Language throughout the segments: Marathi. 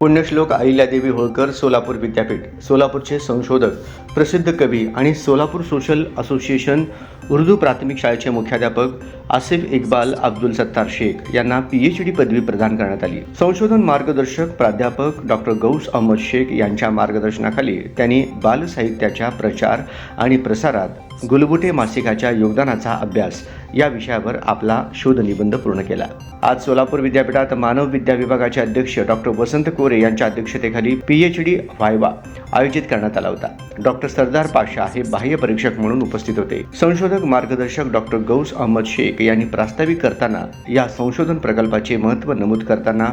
पुण्यश्लोक अहिल्यादेवी होळकर सोलापूर विद्यापीठ. सोलापूरचे संशोधक प्रसिद्ध कवी आणि सोलापूर सोशल असोसिएशन उर्दू प्राथमिक शाळेचे मुख्याध्यापक आसिफ इक्बाल अब्दुल सत्तार शेख यांना पीएच डी पदवी प्रदान करण्यात आली. संशोधन मार्गदर्शक प्राध्यापक डॉक्टर गौस अहमद शेख यांच्या मार्गदर्शनाखाली त्यांनी बालसाहित्याच्या प्रचार आणि प्रसारात गुलबुटे मासिकाच्या योगदानाचा अभ्यास या विषयावर आपला शोधनिबंध पूर्ण केला. आज सोलापूर विद्यापीठात मानव विद्या विभागाचे अध्यक्ष डॉक्टर वसंत कोरे यांच्या अध्यक्षतेखाली पीएच डी व्हायवा. आयोजित करण्यात आला होता. डॉक्टर सरदार पाशा हे बाह्य परीक्षक म्हणून उपस्थित होते. संशोधक मार्गदर्शक डॉक्टर गौस अहमद शेख यांनी प्रास्ताविक करताना या संशोधन प्रकल्पाचे महत्त्व नमूद करताना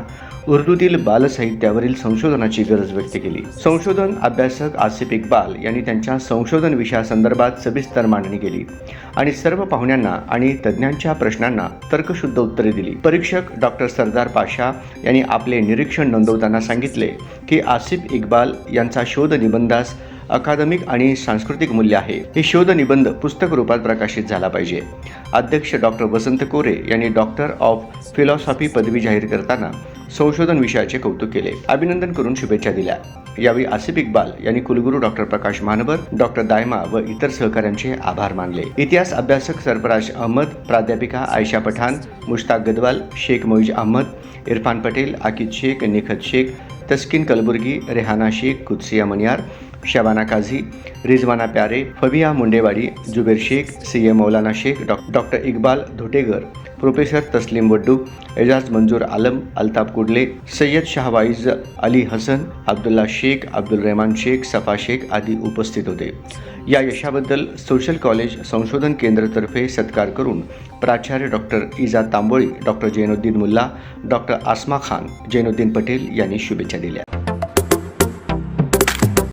उर्दूतील बालसाहित्यावरील संशोधनाची गरज व्यक्त केली. संशोधन अभ्यासक आसिफ इक्बाल यांनी त्यांच्या संशोधन विषयासंदर्भात सविस्तर मांडणी केली आणि सर्व पाहुण्यांना आणि तज्ज्ञांच्या प्रश्नांना तर्कशुद्ध उत्तरे दिली. परीक्षक डॉक्टर सरदार पाशा यांनी आपले निरीक्षण नोंदवताना सांगितले की आसिफ इक्बाल यांचा शोध निबंधास अकादमिक आणि सांस्कृतिक मूल्य आहे. हे शोध निबंध पुस्तक रूपात प्रकाशित झाला पाहिजे. अध्यक्ष डॉक्टर वसंत कोरे यांनी डॉक्टर ऑफ फिलॉसॉफी पदवी जाहीर करताना संशोधन विषयाचे कौतुक केले. अभिनंदन करून शुभेच्छा दिल्या. यावेळी आसिफ इक्बाल यांनी कुलगुरू डॉक्टर प्रकाश महानवर डॉक्टर दायमा व इतर सहकाऱ्यांचे आभार मानले. इतिहास अभ्यासक सरफराज अहमद प्राध्यापिका Ayesha Pathan Mushtaq Gadwal Shaikh Moiz Ahmad Irfan Patel आकिद Shaikh Nikhat Shaikh Taskin Kalburgi Rehana Shaikh Kutsiya Maniyar Shabana Kazi Rizwana Pyare Fabia Mundewadi Zuber Shaikh C A Maulana Shaikh Dr doctor Iqbal Dhotegar professor Taslim Waddu Ejaz मंजूर आलम अल्ताफ कुडले सय्यद शाहवाईज अली हसन अब्दुल्ला शेख अब्दुल रहमान शेख सफा शेख आदी उपस्थित होते. या यशाबद्दल सोशल कॉलेज संशोधन केंद्रतर्फे सत्कार करून प्राचार्य doctor Iza Tamboli doctor Zainuddin Mulla doctor Asma Khan Zainuddin Patel यांनी शुभेच्छा दिल्या.